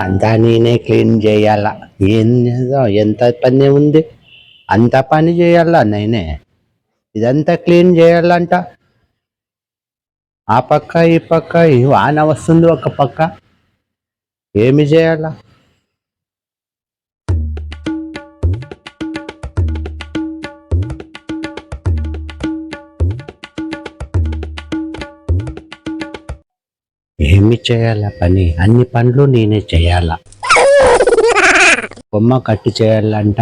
అంతా నేనే క్లీన్ చేయాల? ఏం ఎంత పని ఉంది? అంత పని చేయాలా నేనే? ఇదంతా క్లీన్ చేయాలంట. ఆ పక్క ఈ పక్క వాన వస్తుంది ఒక పక్క. ఏమి చేయాలా? ఏమి చేయాలా పని? అన్ని పనులు నేనే చేయాలా? బొమ్మ కట్టి చేయాలంట.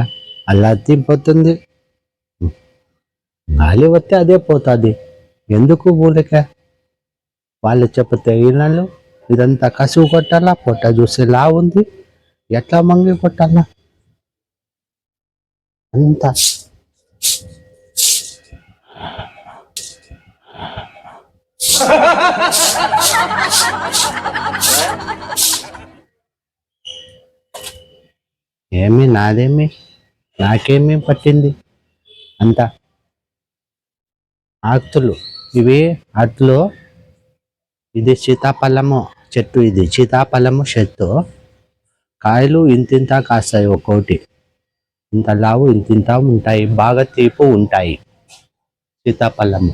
అలా తింపోతుంది గాలి వస్తే అదే పోతుంది. ఎందుకు ఊరిక? వాళ్ళు చెప్తే ఈనాళ్ళు ఇదంతా కసువు కొట్టాలా? పొట్ట చూస్తే లా ఉంది. ఎట్లా మంగి కొట్టాలా? అంతా. ఏమి నాదేమి? నాకేమి పట్టింది? అంతా ఆకులు ఇవి అట్లు ఇది సీతాఫలము చెట్టు ఇది సీతాఫలము చెట్టు. కాయలు ఇంతింత కాస్తాయి ఒక్కోటి ఇంత లావు ఇంతింత ఉంటాయి. బాగా తీపు ఉంటాయి. సీతాఫలము.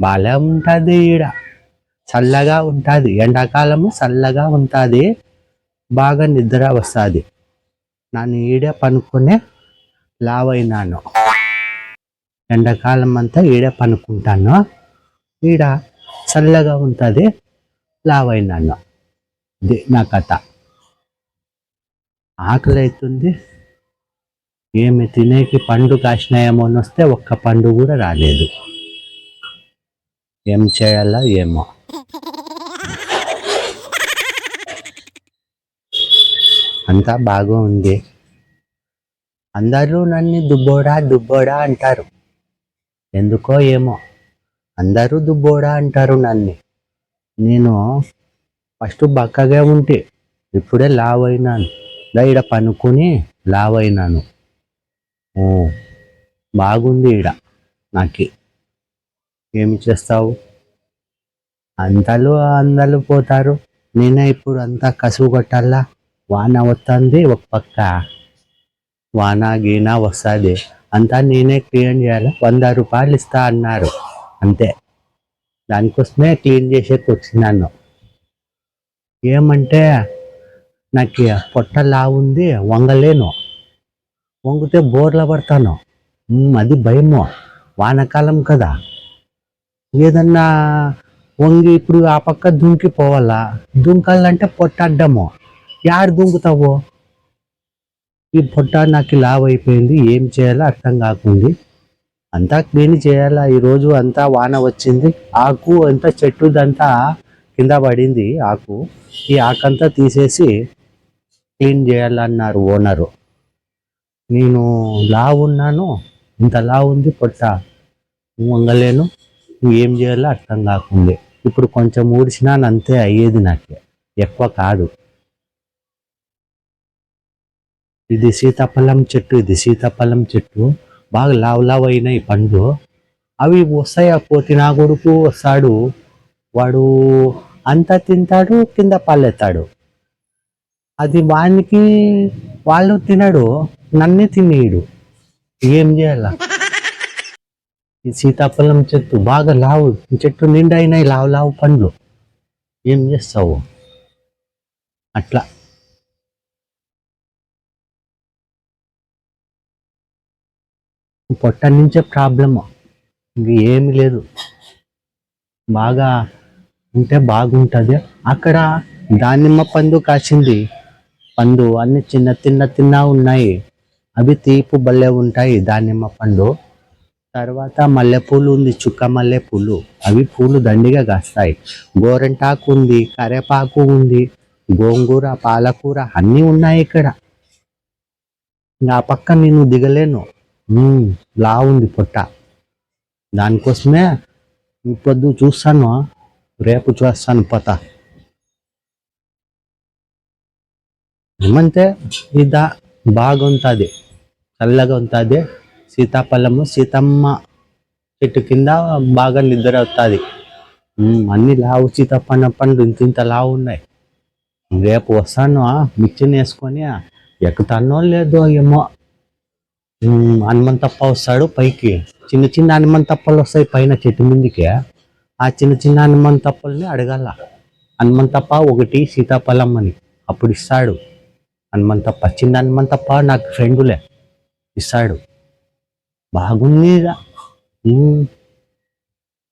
బాగా ఉంటుంది ఈడ. చల్లగా ఉంటుంది. ఎండాకాలము చల్లగా ఉంటుంది. బాగా నిద్ర వస్తుంది. నన్ను ఈడే పనుకునే లావైనాను. ఎండాకాలం అంతా ఈడే పనుకుంటాను. ఈడ చల్లగా ఉంటుంది. లావైనాను. ఇది నా కథ. ఆకలి అవుతుంది ఏమి తినేకి పండు కాసినాయేమో అని వస్తే ఒక్క పండు కూడా రాలేదు. ఏం చేయాలా ఏమో. అంతా బాగా ఉంది అందరూ నన్ను దుబ్బోడా దుబ్బోడా అంటారు. ఎందుకో ఏమో. అందరూ దుబ్బోడా అంటారు నన్ను. నేను ఫస్ట్ బక్కగా ఉంటే ఇప్పుడే లావ్ అయినాను ఈడ పనుకొని లావ్ అయినాను బాగుంది ఈడ నాకు. ఏమి చేస్తావు? అందరూ అందరూ పోతారు. నేనే ఇప్పుడు అంతా కసువు కొట్టాలా? వాన వస్తుంది ఒక పక్క వాన గీన వస్తుంది. అంతా నేనే క్లీన్ చేయాలి? వంద రూపాయలు ఇస్తా అన్నారు. అంతే. దానికోసమే క్లీన్ చేసేకి వచ్చినాను ఏమంటే నాకు పొట్ట లావుంది వంగలేను. వంగితే బోర్ల పడతాను. అది భయము. వానకాలం కదా. ఏదన్నా వంగి ఇప్పుడు ఆ పక్క దుంకి పోవాలా? దుంకాలంటే పొట్ట అడ్డము. యారు దుంకుతావు? ఈ పొట్ట నాకు లావ్ అయిపోయింది. ఏం చేయాలో అర్థం కాకుంది. అంతా క్లీన్ చేయాలా? ఈరోజు అంతా వాన వచ్చింది. ఆకు అంతా చెట్టుదంతా కింద పడింది ఆకు. ఈ ఆకంతా తీసేసి క్లీన్ చేయాలన్నారు ఓనరు. నేను లావు ఉన్నాను ఇంత లావు ఉంది పొట్ట. వంగలేను. ఏం చేయాలో అర్థం కాకుండే. ఇప్పుడు కొంచెం ఊడిచినా అంతే అయ్యేది నాకు. ఎక్కువ కాదు. ఇది సీతాఫలం చెట్టు ఇది సీతాఫలం చెట్టు. బాగా లావు లావు అయినాయి పండ్లు. అవి వస్తాయి? ఆ కోతి నా కొడుకు వస్తాడు. వాడు అంతా తింటాడు కింద పల్లెత్తాడు అది వానికి వాళ్ళు తినడు నన్నే తినేయడు. ఏం చేయాల? ఈ సీతాఫలం చెట్టు బాగా లావు చెట్టు నిండా అయినాయి లావు లావు పండ్లు. ఏం చేస్తావు? అట్లా. పొట్ట నుంచే ప్రాబ్లము. ఇంక ఏమి లేదు. బాగా ఉంటే బాగుంటుంది. అక్కడ దానిమ్మ పండు కాసింది. పండు అన్ని చిన్న తిన్న తిన్నా ఉన్నాయి. అవి తీపు భలే ఉంటాయి దానిమ్మ పండు. తర్వాత మల్లెపూలు ఉంది చుక్క మల్లెపూలు. అవి పూలు దండిగా కాస్తాయి. గోరెంటాకు ఉంది కరేపాకు ఉంది గోంగూర పాలకూర అన్నీ ఉన్నాయి ఇక్కడ. నా ఆ పక్క నేను దిగలేను. లా ఉంది పొట్ట. దానికోసమే ఇప్పుడు చూస్తాను. రేపు చూస్తాను పొత. ఏమంటే ఇదా బాగుంటుంది. చల్లగా ఉంటుంది. సీతాఫలము సీతమ్మ చెట్టు కింద బాగా నిద్ర వస్తుంది అన్ని లావు సీతాఫలం పండ్లు ఇంత ఇంత లావు ఉన్నాయి. రేపు వస్తాను మిక్చర్ వేసుకొని ఎక్కుతానో లేదో ఏమో. హనుమంతప్ప వస్తాడు పైకి. చిన్న చిన్న హనుమంతప్పలు వస్తాయి పైన చెట్టు మీదకి. ఆ చిన్న చిన్న హనుమంతప్పల్ని అడగాల. హనుమంతప్ప ఒకటి సీతాఫలం అని. అప్పుడు ఇస్తాడు. హనుమంతప్ప చిన్న హనుమంతప్ప నాకు ఫ్రెండులే. ఇస్తాడు. బాగుంది ఈడ. ఉమ్,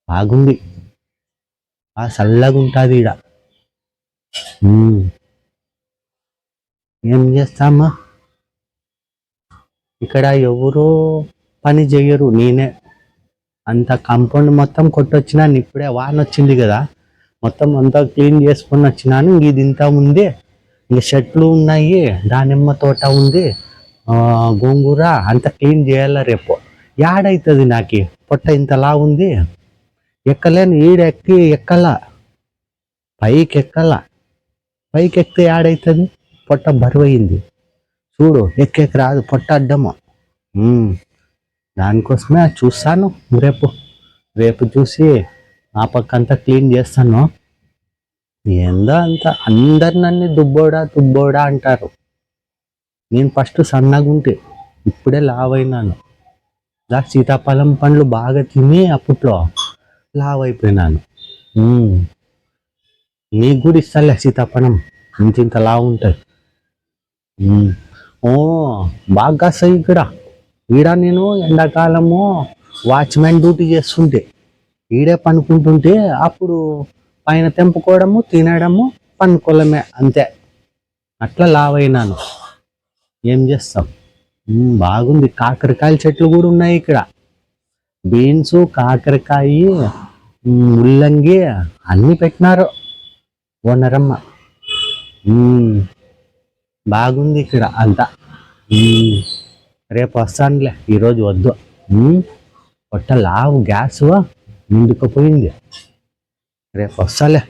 బాగుంది. ఆ చల్లగా ఉంటుంది ఈడ. ఉమ్. ఏం చేస్తామా? ఇక్కడ ఎవరు పని చెయ్యరు నేనే. అంత కాంపౌండ్ మొత్తం కొట్టొచ్చినాను ఇప్పుడే వాన వచ్చింది కదా. మొత్తం అంతా క్లీన్ చేసుకొని వచ్చినాను. ఇది ఇంత ఉంది ఇంకా చెట్లు ఉన్నాయి దానిమ్మ తోట ఉంది ఆ, గోంగూర అంత క్లీన్ చేయాలా రేపు. యాడైతుంది నాకు? పొట్ట ఇంతలా ఉంది? ఎక్కలేను ఈడ ఎక్కి ఎక్కల? పైకి ఎక్కల పైకి ఎక్కితే యాడైతుంది? పొట్ట బరువైంది. చూడు ఎక్కెక్కి రాదు పొట్ట అడ్డము. దానికోసమే చూస్తాను. రేపు రేపు చూసి ఆ పక్క అంతా క్లీన్ చేస్తాను. ఏందో అంత అందరు నన్ను దుబ్బోడా దుబ్బోడా అంటారు. నేను ఫస్ట్ సన్నగా ఉంటే ఇప్పుడే లావైనాను. ఇలా సీతాఫలం పండ్లు బాగా తిని అప్పట్లో లావ్ అయిపోయినాను. నీకు కూడా ఇస్తాలే సీతాఫలం. ఇంత ఇంత లావు ఉమ్. ఓ బాగా కాస్తాయి ఇక్కడ. ఈడ నేను ఎండాకాలము వాచ్మెన్ డ్యూటీ చేస్తుంటే ఈడే పనుకుంటుంటే అప్పుడు పైన తెంపుకోవడము తినడము పనుకోవడమే అంతే. అట్లా లావైనాను. ఏం చేస్తాం? బాగుంది. కాకరకాయల చెట్లు కూడా ఉన్నాయి ఇక్కడ. బీన్స్ కాకరకాయ ముల్లంగి అన్ని పెట్టినారు. ఓనరమ్మ. బాగుంది ఇక్కడ అంతా. రేపు వస్తానులే. ఈరోజు వద్దు. పొట్ట లావు గ్యాస్ ముందుకుపోయింది రేపు వస్తాలే.